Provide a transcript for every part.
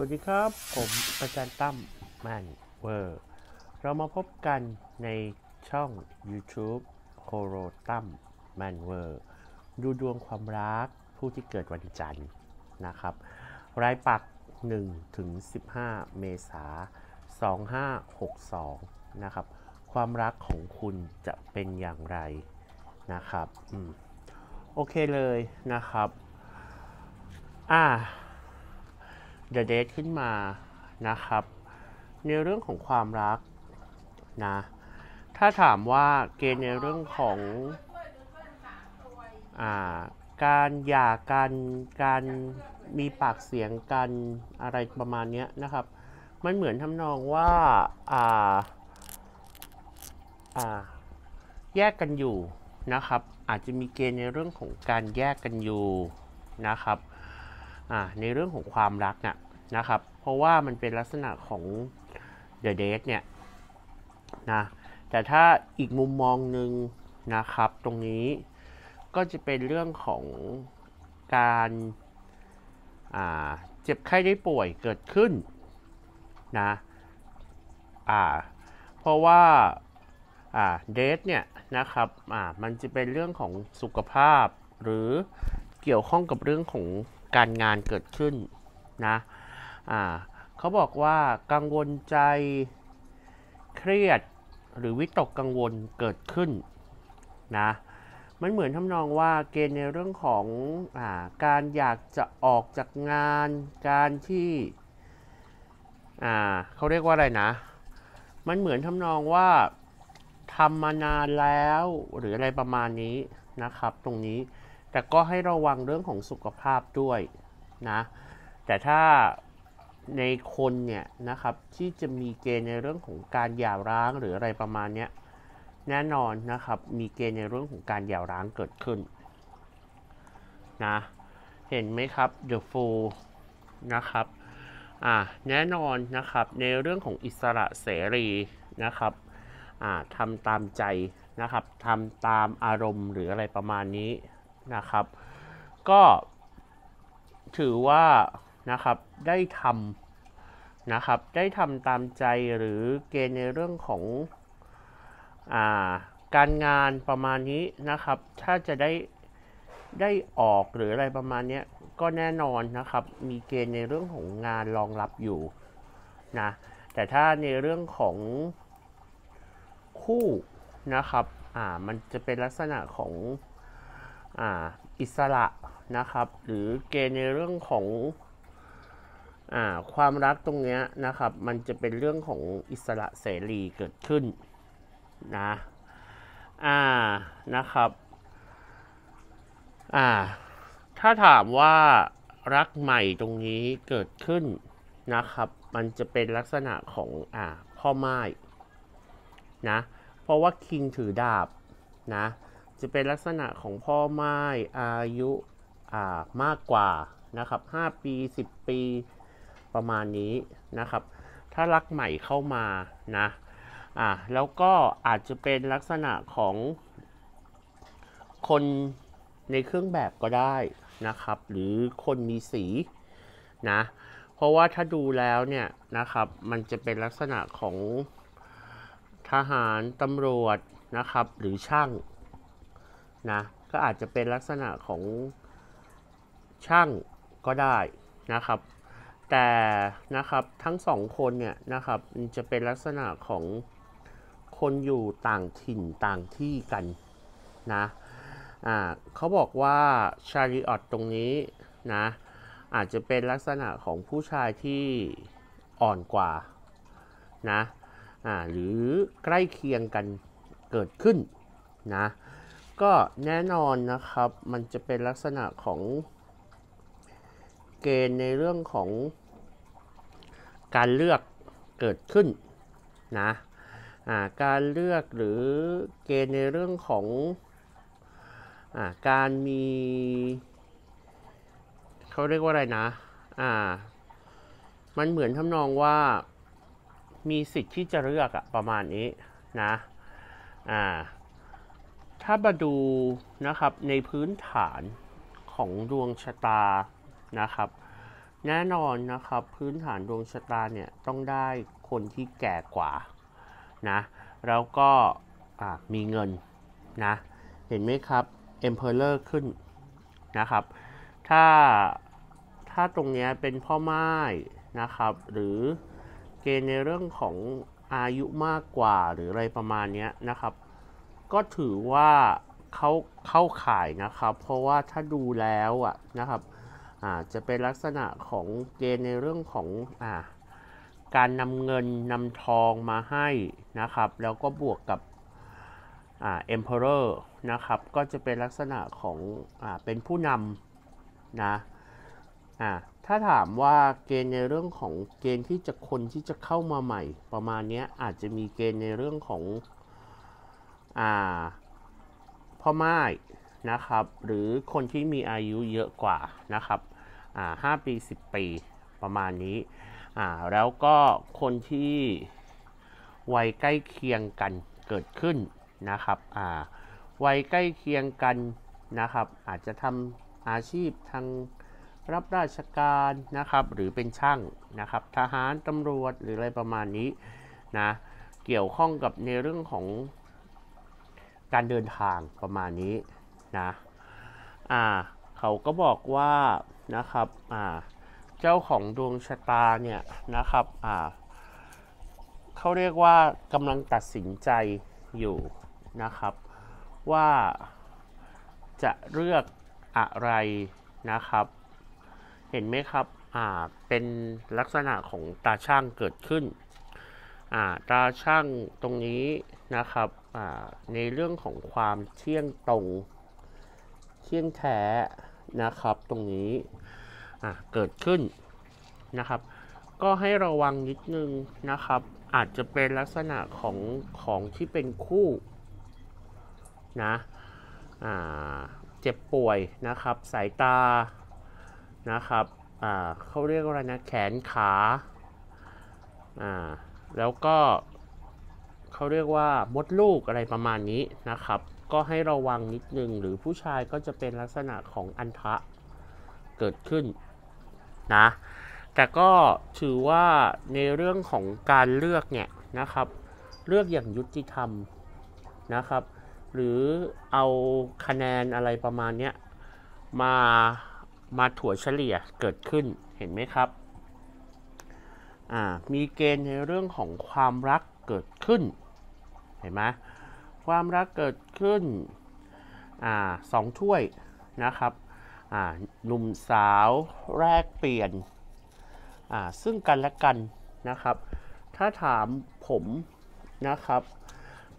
วัสดีครับ ผมอาจารย์ตั้มแมนเวอร์ เรามาพบกันในช่อง YouTube โคโรตั้มแมนเวอร์ ดูดวงความรักผู้ที่เกิดวันจันทร์นะครับ รายปัก1ถึง15 เมษา2562 นะครับ ความรักของคุณจะเป็นอย่างไรนะครับอโอเคเลยนะครับ อ่า The Date ขึ้นมานะครับ ในเรื่องของความรักนะ ถ้าถามว่าเกณฑ์ในเรื่องของอ่าการหย่ากันการมีปากเสียงกันอะไรประมาณนี้นะครับ มันเหมือนทำนองว่าอ่าอ่าแยกกันอยู่นะครับ อาจจะมีเกณฑ์ในเรื่องของการแยกกันอยู่นะครับ ในเรื่องของความรักน่ะนะครับ เพราะว่ามันเป็นลักษณะของ The Date เนี่ยนะแต่ถ้าอีกมุมมองหนึ่งนะครับ ตรงนี้ก็จะเป็นเรื่องของการอ่าเจ็บไข้ได้ป่วยเกิดขึ้นนะอ่าเพราะว่าอ่าเดทเนี่ยนะครับอ่ามันจะเป็นเรื่องของสุขภาพ หรือเกี่ยวข้องกับเรื่องของ การงานเกิดขึ้นนะอ่าเขาบอกว่ากังวลใจเครียดหรือวิตกกังวลเกิดขึ้นนะมันเหมือนทำนองว่าเกณฑ์ในเรื่องของอาการอยากจะออกจากงาน การที่อ่าเขาเรียกว่าอะไรนะ มันเหมือนทำนองว่าทำมานานแล้วหรืออะไรประมาณนี้นะครับ ตรงนี้ แต่ก็ให้ระวังเรื่องของสุขภาพด้วยนะ แต่ถ้าในคนเนี่ยนะครับที่จะมีเกณฑ์ในเรื่องของการหย่าร้างหรืออะไรประมาณนี้แน่นอนนะครับมีเกณฑ์ในเรื่องของการหย่าร้างเกิดขึ้นนะเห็นไหมครับ The Fool นะครับอ่าแน่นอนนะครับในเรื่องของอิสระเสรีนะครับอ่าทำตามใจนะครับทำตามอารมณ์หรืออะไรประมาณนี้ นะครับ ก็ถือว่านะครับได้ทำนะครับได้ทำตามใจหรือเกณฑ์ในเรื่องของอาการงานประมาณนี้นะครับ ถ้าจะได้ได้ออกหรืออะไรประมาณนี้ก็แน่นอนนะครับ มีเกณฑ์ในเรื่องของงานรองรับอยู่นะแต่ถ้าในเรื่องของคู่นะครับอ่ามันจะเป็นลักษณะของ อิสระนะครับ หรือเกณฑ์ในเรื่องของอความรักตรงนี้นะครับ มันจะเป็นเรื่องของอิสระเสรีเกิดขึ้นนะอ่านะครับอ่าถ้าถามว่ารักใหม่ตรงนี้เกิดขึ้นนะครับ มันจะเป็นลักษณะของอ่าพ่อไม้นะเพราะว่าคิงถือดาบนะ จะเป็นลักษณะของพ่อไม้อายุามากกว่านะครับ 5 ปี 10 ปีประมาณนี้นะครับ ถ้ารักใหม่เข้ามานะอ่าแล้วก็อาจจะเป็นลักษณะของคนในเครื่องแบบก็ได้นะครับ หรือคนมีสีนะเพราะว่าถ้าดูแล้วเนี่ยนะครับมันจะเป็นลักษณะของทหารตำรวจนะครับ หรือช่าง นะก็อาจจะเป็นลักษณะของช่างก็ได้นะครับ แต่นะครับทั้งสองคนเนี่ยนะครับจะเป็นลักษณะของคนอยู่ต่างถิ่นต่างที่กันนะอ่าเขาบอกว่าชาริออตตรงนี้นะอาจจะเป็นลักษณะของผู้ชายที่อ่อนกว่านะอ่าหรือใกล้เคียงกันเกิดขึ้นนะ ก็แน่นอนนะครับมันจะเป็นลักษณะของเกณฑ์ในเรื่องของการเลือกเกิดขึ้นนะการเลือกหรือเกณฑ์ในเรื่องของอการมีเขาเรียกว่าอะไรนะอ่ามันเหมือนทำนองว่ามีสิทธิ์ที่จะเลือกอะประมาณนี้นะอ่า ถ้ามาดูนะครับในพื้นฐานของดวงชะตานะครับ แน่นอนนะครับพื้นฐานดวงชะตาเนี่ยต้องได้คนที่แก่กว่านะแล้วก็มีเงินนะเห็นไหมครับ Emperor ขึ้นนะครับ ถ้าถ้าตรงนี้เป็นพ่อไม้นะครับ หรือเกณฑ์ในเรื่องของอายุมากกว่าหรืออะไรประมาณนี้นะครับ ก็ถือว่าเขาเข้าข่ายนะครับ เพราะว่าถ้าดูแล้วอะนะครับอาจะเป็นลักษณะของเกณฑ์ในเรื่องของอ่าการนำเงินนำทองมาให้นะครับ แล้วก็บวกกับอ่า emperor นะครับ ก็จะเป็นลักษณะของอ่าเป็นผู้นำนะอ่าถ้าถามว่าเกณฑ์ในเรื่องของเกณฑ์ที่จะคนที่จะเข้ามาใหม่ ประมาณนี้อาจจะมีเกณฑ์ในเรื่องของ พ่อไม้นะครับ หรือคนที่มีอายุเยอะกว่านะครับห้าปี 10 ปีประมาณนี้แล้วก็คนที่วัยใกล้เคียงกันเกิดขึ้นนะครับวัยใกล้เคียงกันนะครับ อาจจะทำอาชีพทางรับราชการนะครับ หรือเป็นช่างนะครับ ทหารตำรวจหรืออะไรประมาณนี้นะเกี่ยวข้องกับในเรื่องของ การเดินทางประมาณนี้นะอ่าเขาก็บอกว่านะครับอ่าเจ้าของดวงชะตาเนี่ยนะครับอ่าเขาเรียกว่ากำลังตัดสินใจอยู่นะครับ ว่าจะเลือกอะไรนะครับ เห็นไหมครับอ่าเป็นลักษณะของตาช่างเกิดขึ้นอ่าตาช่างตรงนี้นะครับ ในเรื่องของความเที่ยงตรงเที่ยงแท้นะครับตรงนี้เกิดขึ้นนะครับ ก็ให้ระวังนิดนึงนะครับ อาจจะเป็นลักษณะของของที่เป็นคู่นะเจ็บป่วยนะครับ สายตานะครับเขาเรียกว่าอะไรนะแขนขาแล้วก็ เขาเรียกว่ามดลูกอะไรประมาณนี้นะครับ ก็ให้ระวังนิดนึงหรือผู้ชายก็จะเป็นลักษณะของอันทะเกิดขึ้นนะแต่ก็ถือว่าในเรื่องของการเลือกเนี่ยนะครับ เลือกอย่างยุติธรรมนะครับ หรือเอาคะแนนอะไรประมาณนี้มามาถั่วเฉลี่ยเกิดขึ้นเห็นไหมครับมีเกณฑ์ในเรื่องของความรักเกิดขึ้น ห็นไหมความรักเกิดขึ้นอ่าสองถ้วยนะครับอ่าหนุ่มสาวแรกเปลี่ยนอ่าซึ่งกันและกันนะครับ ถ้าถามผมนะครับ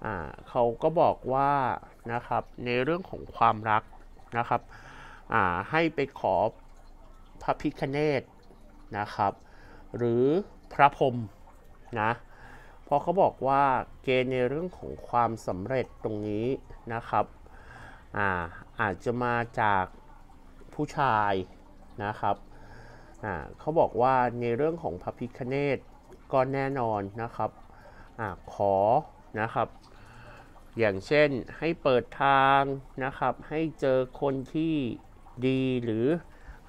อ่าเขาก็บอกว่านะครับในเรื่องของความรักนะครับอ่าให้ไปขอพระพิคเนตนะครับ หรือพระพรหมนะ เพราะเขาบอกว่าเกณฑ์ในเรื่องของความสำเร็จตรงนี้นะครับอาอาจจะมาจากผู้ชายนะครับอ่าเขาบอกว่าในเรื่องของพระพิคเนตก็แน่นอนนะครับอาขอนะครับอย่างเช่นให้เปิดทางนะครับ ให้เจอคนที่ดีหรือ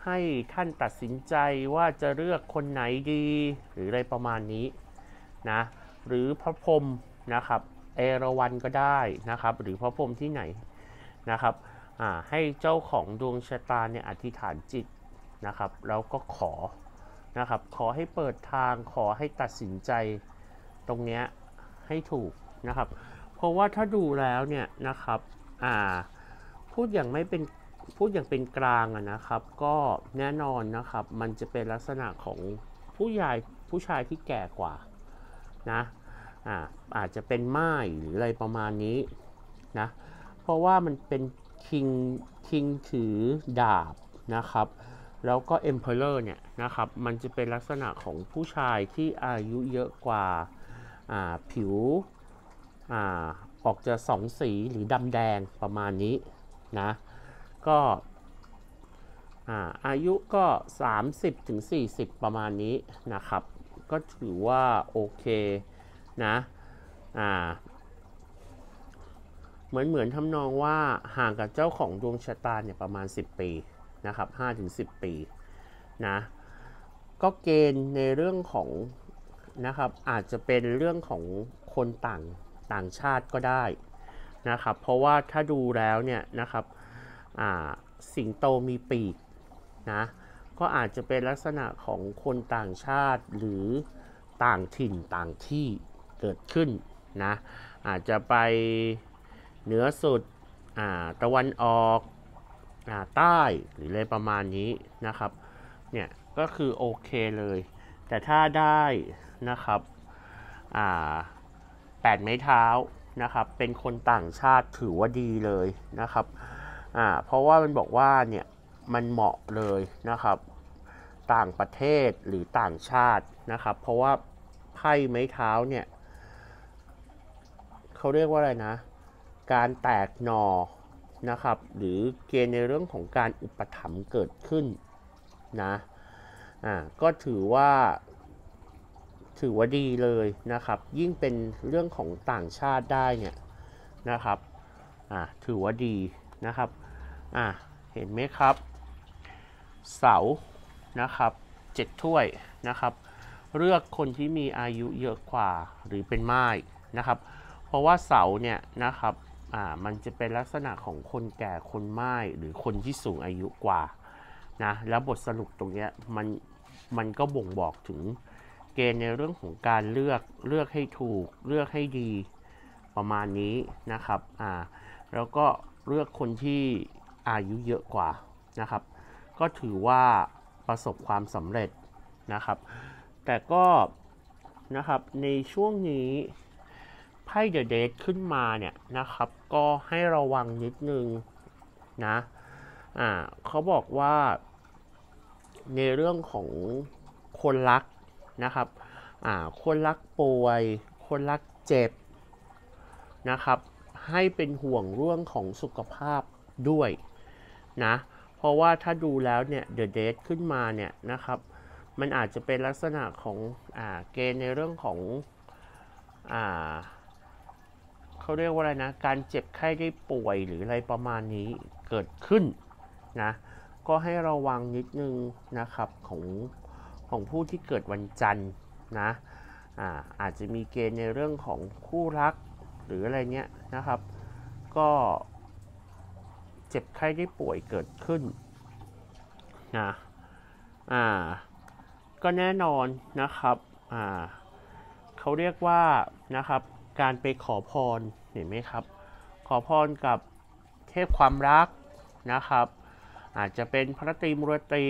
ให้ท่านตัดสินใจว่าจะเลือกคนไหนดี หรืออะไรประมาณนี้นะ หรือพระพรหมนะครับเอราวันก็ได้นะครับ หรือพระพรหมที่ไหนนะครับให้เจ้าของดวงชะตาเนี่ยอธิษฐานจิตนะครับแล้วก็ขอนะครับขอให้เปิดทางขอให้ตัดสินใจตรงเนี้ยให้ถูกนะครับ เพราะว่าถ้าดูแล้วเนี่ยนะครับพูดอย่างไม่เป็นพูดอย่างเป็นกลางนะครับ ก็แน่นอนนะครับมันจะเป็นลักษณะของผู้ใหญ่ผู้ชายที่แก่กว่านะ อ่าอาจจะเป็นไม้หรืออะไรประมาณนี้นะเพราะว่ามันเป็นคิงคิงถือดาบนะครับ แล้วก็ Emperor เนี่ยนะครับมันจะเป็นลักษณะของผู้ชายที่อายุเยอะกว่าผิวอออกจะสองสีหรือดำแดงประมาณนี้นะก็อายุก็ 30ถึง40 ประมาณนี้นะครับ ก็ถือว่าโอเค นะอ่าเหมือนเหมือนทำนองว่าห่างกับเจ้าของดวงชะตาเนี่ยประมาณ 10 ปีนะครับ5ถึง10 ปีนะก็เกณฑ์ในเรื่องของนะครับอาจจะเป็นเรื่องของคนต่างต่างชาติก็ได้นะครับเพราะว่าถ้าดูแล้วเนี่ยนะครับสิงโตมีปีกนะก็อาจจะเป็นลักษณะของคนต่างชาติหรือต่างถิ่นต่างที่ เกิดขึ้นนะอาจจะไปเหนือสุดตะวันออกใต้หรืออะไรประมาณนี้นะครับเนี่ยก็คือโอเคเลย แต่ถ้าได้นะครับแปดไม้เท้านะครับเป็นคนต่างชาติถือว่าดีเลยนะครับเพราะว่ามันบอกว่าเนี่ยมันเหมาะเลยนะครับต่างประเทศหรือต่างชาตินะครับ เพราะว่าไพ่ไม้เท้าเนี่ย เขาเรียกว่าอะไรนะ การแตกหนอนะครับ หรือเกณฑ์ในเรื่องของการอุปถัมภ์เกิดขึ้นนะอ่าก็ถือว่า ถือว่าดีเลยนะครับ ยิ่งเป็นเรื่องของต่างชาติได้เนี่ยนะครับอ่าถือว่าดีนะครับอ่าเห็นไหมครับ เสานะครับเจ็ดถ้วยนะครับ เลือกคนที่มีอายุเยอะกว่าหรือเป็นไม้นะครับ เพราะว่าเสาเนี่ยนะครับอ่ามันจะเป็นลักษณะของคนแก่คนไม้หรือคนที่สูงอายุกว่านะแล้วบทสรุปตรงนี้มันมันก็บ่งบอกถึงเกณฑ์ในเรื่องของการเลือกเลือกให้ถูกเลือกให้ดีประมาณนี้นะครับอ่าแล้วก็เลือกคนที่อายุเยอะกว่านะครับ ก็ถือว่าประสบความสำเร็จนะครับ แต่ก็นะครับในช่วงนี้ ไพ่เดอะเดทขึ้นมาเนี่ยนะครับ ก็ให้ระวังนิดนึงนะอ่าเขาบอกว่า ในเรื่องของคนรักนะครับอ่าคนรักป่วย คนรักเจ็บนะครับ ให้เป็นห่วงเรื่องของสุขภาพด้วยนะเพราะว่าถ้าดูแล้วเนี่ยเดอะเดทขึ้นมาเนี่ยนะครับมันอาจจะเป็นลักษณะของอ่าเกณฑ์ในเรื่องของอ่า เขาเรียกว่าอะไรนะ การเจ็บไข้ได้ป่วยหรืออะไรประมาณนี้เกิดขึ้นนะ ก็ให้ระวังนิดนึงนะครับของของผู้ที่เกิดวันจันทร์นะอาอาจจะมีเกณฑ์ในเรื่องของคู่รักหรืออะไรเนี้ยนะครับ ก็เจ็บไข้ได้ป่วยเกิดขึ้นนะอ่าก็แน่นอนนะครับอ่าเขาเรียกว่านะครับ การไปขอพรเห็นไหมครับ ขอพรกับเทพความรักนะครับ อาจจะเป็นพระตรีมุรตี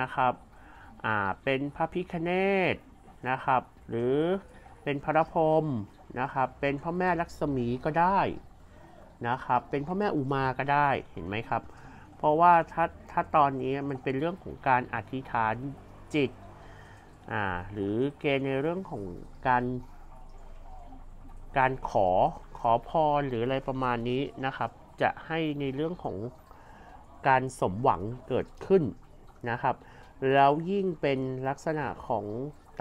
นะครับอ่าเป็นพระพิคเนตนะครับ หรือเป็นพระพรหมนะครับ เป็นพระแม่ลักษมีก็ได้นะครับ เป็นพ่อแม่อุมาก็ได้เห็นไหมครับ เพราะว่าถ้าถ้าตอนนี้มันเป็นเรื่องของการอธิษฐานจิตอ่าหรือเกณฑ์ในเรื่องของการ การขอขอพรหรืออะไรประมาณนี้นะครับ จะให้ในเรื่องของการสมหวังเกิดขึ้นนะครับ แล้วยิ่งเป็นลักษณะของ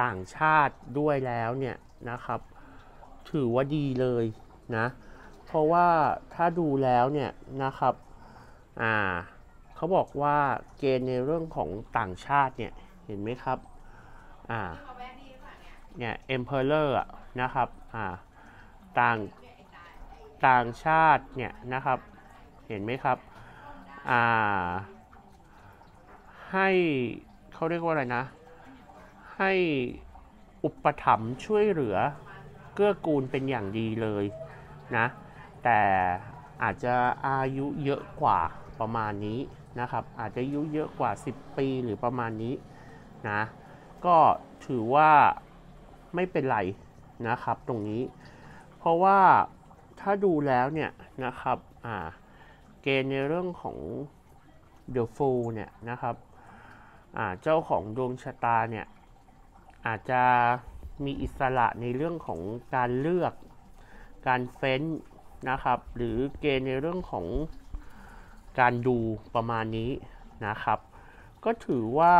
ต่างชาติด้วยแล้วเนี่ยนะครับ ถือว่าดีเลยนะ เพราะว่าถ้าดูแล้วเนี่ยนะครับอ่าเขาบอกว่าเกณฑ์ในเรื่องของต่างชาติเนี่ยเห็นไหมครับอ่าเนี่ย emperor นะครับอ่า ต่างต่างชาติเนี่ยนะครับ เห็นไหมครับอ่าให้เขาเรียกว่าอะไรนะ ให้อุปถัมภ์ช่วยเหลือเกื้อกูลเป็นอย่างดีเลยนะแต่อาจจะอายุเยอะกว่าประมาณนี้นะครับ อาจจะอายุเยอะกว่า 10 ปีหรือประมาณนี้นะก็ถือว่าไม่เป็นไรนะครับตรงนี้ เพราะว่าถ้าดูแล้วเนี่ยนะครับอ่าเกณฑ์ในเรื่องของเดอะฟูเนี่ยนะครับอ่าเจ้าของดวงชะตาเนี่ยอาจจะมีอิสระในเรื่องของการเลือกการเฟ้นนะครับ หรือเกณฑ์ในเรื่องของการดูประมาณนี้นะครับ ก็ถือว่า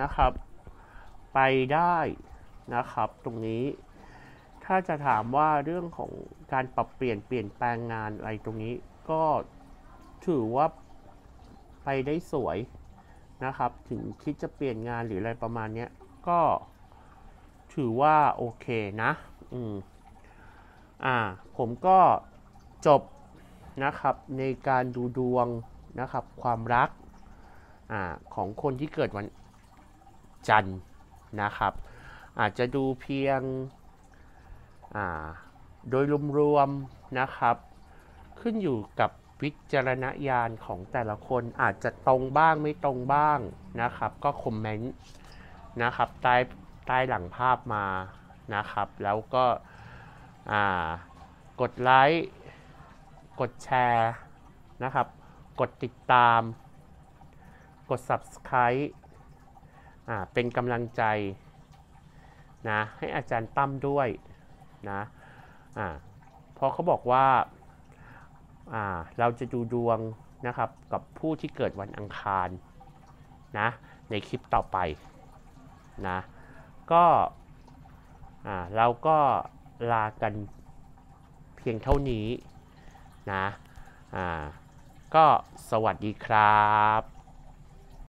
นะครับไปได้นะครับตรงนี้ ถ้าจะถามว่าเรื่องของการปรับเปลี่ยนเปลี่ยนแปลงงานอะไรตรงนี้ก็ถือว่าไปได้สวยนะครับ ถึงคิดจะเปลี่ยนงานหรืออะไรประมาณนี้ก็ถือว่าโอเคนะ อืม อ่า ผมก็จบนะครับในการดูดวงนะครับ ความรัก อ่า ของคนที่เกิดวันจันทร์นะครับ อาจจะดูเพียง โดยรวมๆนะครับ ขึ้นอยู่กับวิจารณญาณของแต่ละคนอาจจะตรงบ้างไม่ตรงบ้างนะครับ ก็คอมเมนต์นะครับใต้ใต้หลังภาพมานะครับ แล้วก็กดไลค์กดแชร์นะครับ กดติดตาม กด Subscribe เป็นกำลังใจนะให้อาจารย์ตั้มด้วย นะอ่าพราะเขาบอกว่าอ่าเราจะดูดวงนะครับกับผู้ที่เกิดวันอังคารนะในคลิปต่อไปนะก็อ่าเราก็ลากันเพียงเท่านี้นะอ่าก็สวัสดีครับ